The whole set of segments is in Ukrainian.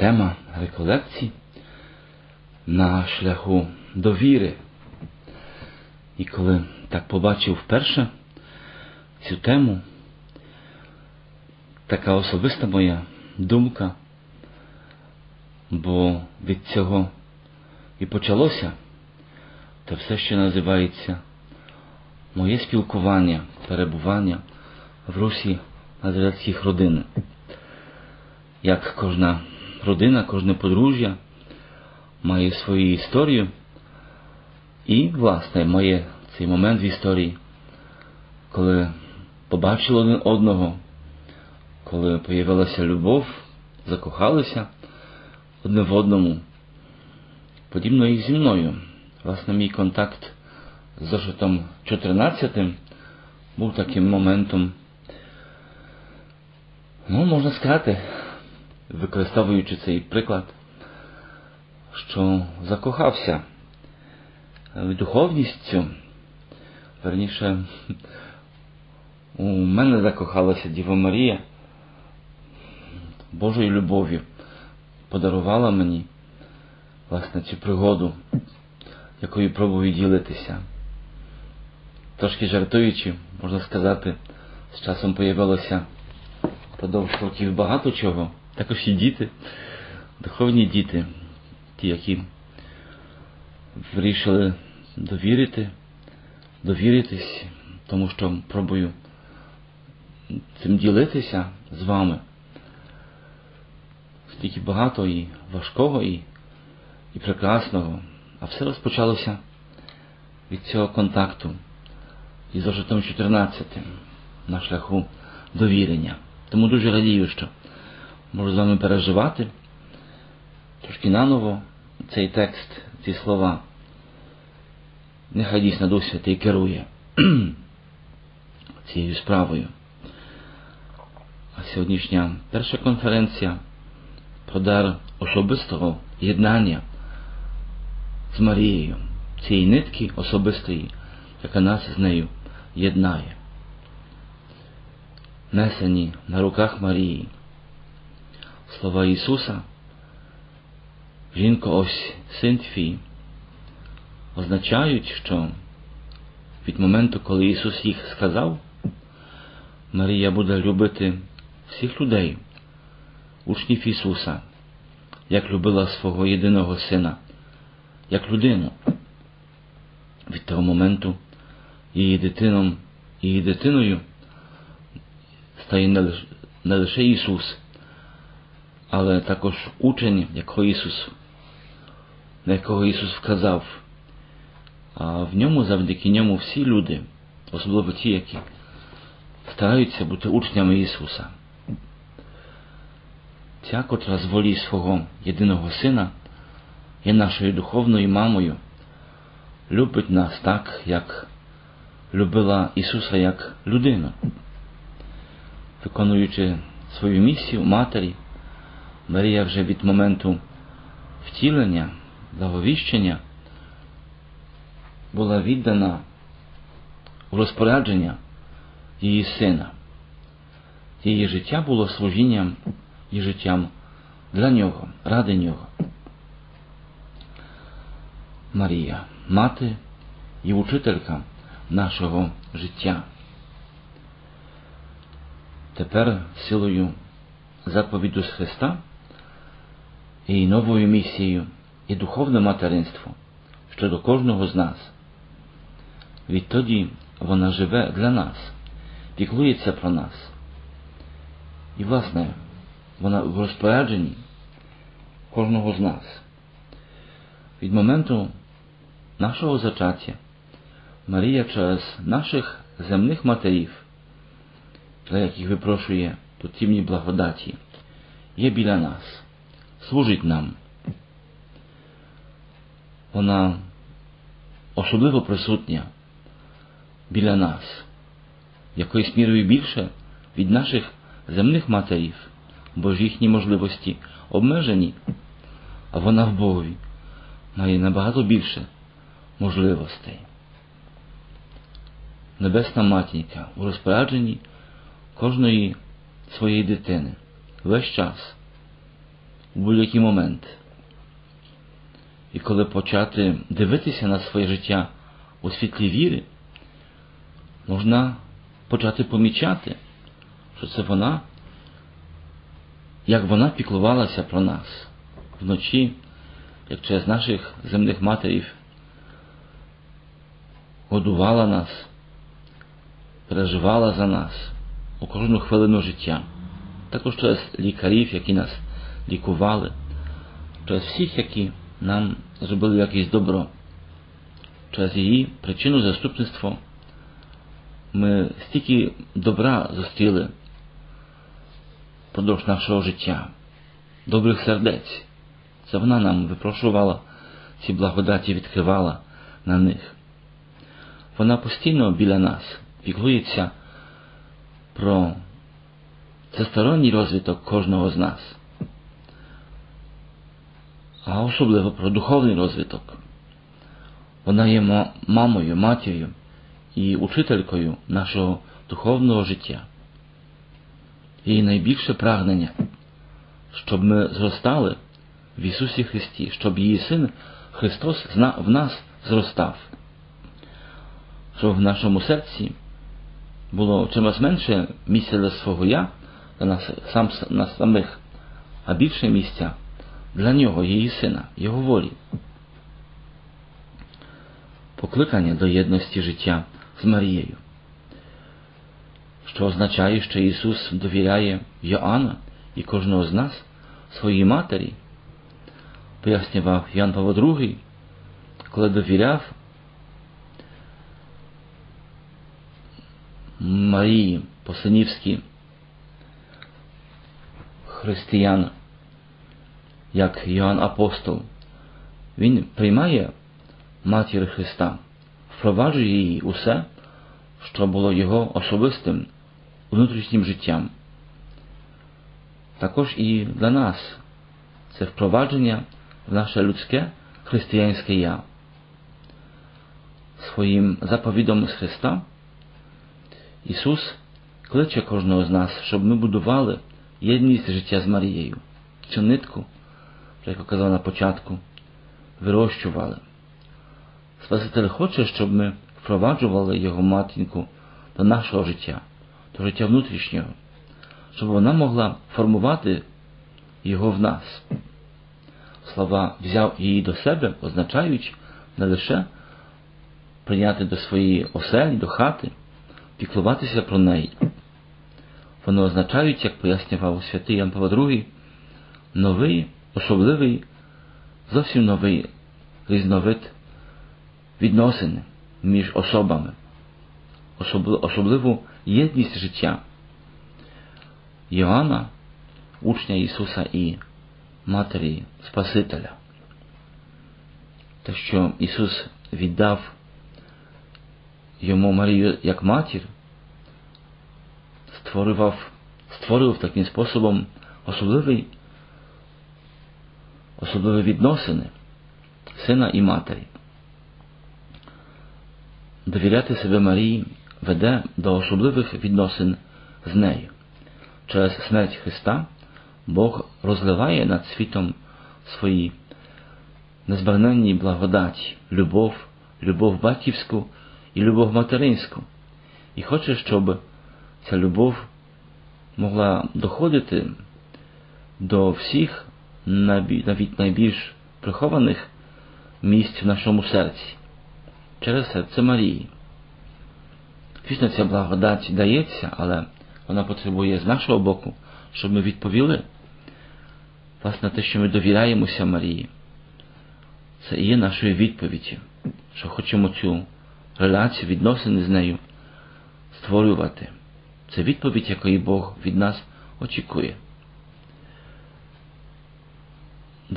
тема реколекцій на шляху довіри. І коли так побачив вперше цю тему, така особиста моя думка, бо від цього і почалося те все, що називається моє спілкування, перебування в русі назарецьких родин. Як кожна родина, кожне подружжя має свою історію, і, власне, має цей момент в історії, коли побачили один одного, коли появилася любов, закохалися одне в одному. Подібно і зі мною. Власне, мій контакт з зошитом 14 був таким моментом, ну, можна сказати, використовуючи цей приклад, що закохався духовністю, верніше, у мене закохалася Діва Марія. Божою любов'ю, подарувала мені власне цю пригоду, якою пробую ділитися. Трошки жартуючи, можна сказати, з часом появилося продовж років багато чого, також і діти, духовні діти, ті, які вирішили довірити, довіритись, тому що пробую цим ділитися з вами. Стільки багато і важкого, і, і прекрасного. А все розпочалося від цього контакту із зожитом 14 на шляху довірення. Тому дуже радію, що можу з вами переживати трошки наново цей текст, ці слова. Нехай дійсно Дух Святий керує цією справою. А сьогоднішня перша конференція про дар особистого єднання з Марією, цієї нитки особистої, яка нас з нею єднає. Несені на руках Марії. Слова Ісуса, жінко ось син твій, означають, що від моменту, коли Ісус їх сказав, Марія буде любити всіх людей, учнів Ісуса, як любила свого єдиного сина, як людину. Від того моменту її дитином, її дитиною стає не лише, Ісус, але також учень, якого Ісус, на якого Ісус вказав. А в ньому, завдяки ньому, всі люди, особливо ті, які стараються бути учнями Ісуса. Ця, котра з волі свого єдиного Сина, є нашою духовною мамою, любить нас так, як любила Ісуса як людину, виконуючи свою місію матері, Марія вже від моменту втілення, благовіщення була віддана у розпорядження її сина. Її життя було служінням і життям для нього, ради нього. Марія, мати і учителька нашого життя. Тепер силою заповіду з Христа і новою місією і духовне материнство щодо кожного з нас. Відтоді вона живе для нас, піклується про нас. І, власне, вона в розпорядженні кожного з нас. Від моменту нашого зачаття Марія через наших земних матерів, для яких випрошує потрібні благодаті, є біля нас, служить нам. Вона особливо присутня біля нас, якоюсь мірою більше від наших земних матерів, бо ж їхні можливості обмежені, а вона в Богові має набагато більше можливостей. Небесна матінка у розпорядженні кожної своєї дитини весь час у будь-який момент. І коли почати дивитися на своє життя у світлі віри, можна почати помічати, що це вона, як вона піклувалася про нас вночі, як через наших земних матерів годувала нас, переживала за нас у кожну хвилину життя, також через лікарів, які нас лікували, через всіх, які нам зробили якесь добро. Через її причину заступництво ми стільки добра зустріли впродовж нашого життя, добрих сердець. Це вона нам випрошувала ці благодаті, відкривала на них. Вона постійно біля нас піклується про всесторонній розвиток кожного з нас, а особливо про духовний розвиток. Вона є мамою, матір'ю і учителькою нашого духовного життя. Її найбільше прагнення, щоб ми зростали в Ісусі Христі, щоб її Син Христос в нас зростав, щоб в нашому серці було чимось менше місця для свого я, для нас, сам, нас самих, а більше місця для нього, її сина, Його волі. Покликання до єдності життя з Марією, що означає, що Ісус довіряє Йоанна і кожного з нас своїй матері, пояснював Ян Павло II, коли довіряв Марії Посинівській християн, як Йоанн Апостол, він приймає матір Христа, впроваджує її усе, що було його особистим внутрішнім життям. Також і для нас це впровадження в наше людське християнське я. Своїм заповідом з Христа Ісус кличе кожного з нас, щоб ми будували єдність життя з Марією, цю нитку, як я казав на початку, вирощували. Спаситель хоче, щоб ми впроваджували Його матінку до нашого життя, до життя внутрішнього, щоб вона могла формувати його в нас. Слова взяв її до себе, означають не лише прийняти до своєї оселі, до хати, піклуватися про неї. Вони означають, як пояснював святий Ян Павло II, новий, особливий, зовсім новий різновид відносин між особами, особливу єдність життя. Йоанна, учня Ісуса і Матері Спасителя. Те, що Ісус віддав йому Марію як матір, створював, створив таким способом особливий, особливі відносини сина і матері. Довіряти себе Марії веде до особливих відносин з нею. Через смерть Христа Бог розливає над світом свої незбагненні благодаті, любов, любов батьківську і любов материнську, і хоче, щоб ця любов могла доходити до всіх навіть найбільш прихованих місць в нашому серці через серце Марії. Звісно, ця благодать дається, але вона потребує з нашого боку, щоб ми відповіли власне те, що ми довіряємося Марії. Це і є нашою відповіддю, що хочемо цю релацію, відносини з нею створювати. Це відповідь, якої Бог від нас очікує.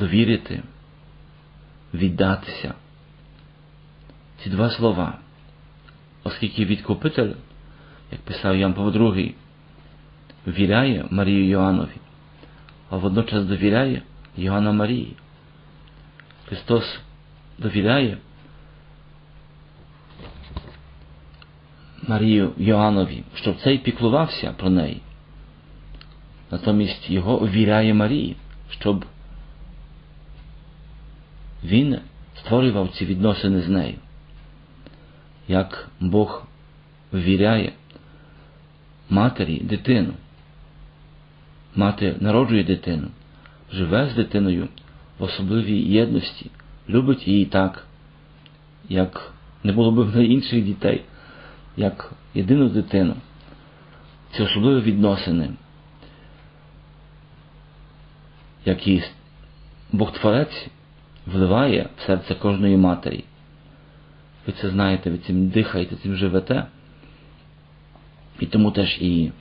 Довірити, віддатися. Ці два слова, оскільки відкупитель, як писав Ян Павло II, віряє Марію Йоаннові, а водночас довіряє Йоанна Марії. Христос довіряє Марію Йоаннові, щоб цей піклувався про неї. Натомість його віряє Марії, щоб Він створював ці відносини з нею. Як Бог ввіряє матері дитину. Мати народжує дитину, живе з дитиною в особливій єдності, любить її так, як не було б в неї інших дітей, як єдину дитину. Ці особливі відносини, які Бог Творець вливає в серце кожної матері. Ви це знаєте, ви цим дихаєте, цим живете. І тому теж і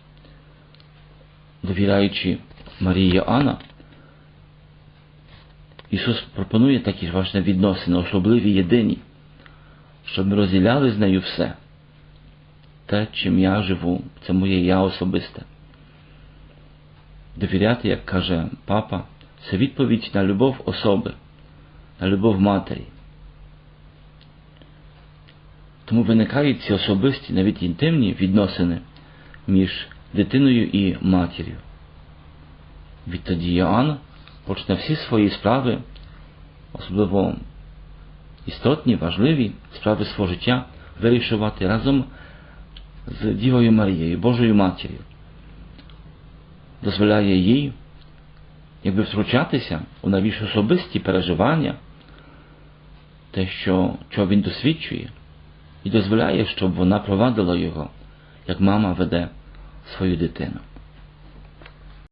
довіряючи Марії Йоанна, Ісус пропонує такі ж важні відносини, особливі єдині, щоб ми розділяли з нею все. Те, чим я живу, це моє я особисте. Довіряти, як каже папа, це відповідь на любов особи, любов матері. Тому виникають ці особисті, навіть інтимні відносини між дитиною і матір'ю. Відтоді Йоанн почне всі свої справи, особливо істотні, важливі справи свого життя вирішувати разом з Дівою Марією, Божою Матір'ю. Дозволяє їй якби втручатися у найбільш особисті переживання, те, що, що він досвідчує, і дозволяє, щоб вона провадила його, як мама веде свою дитину.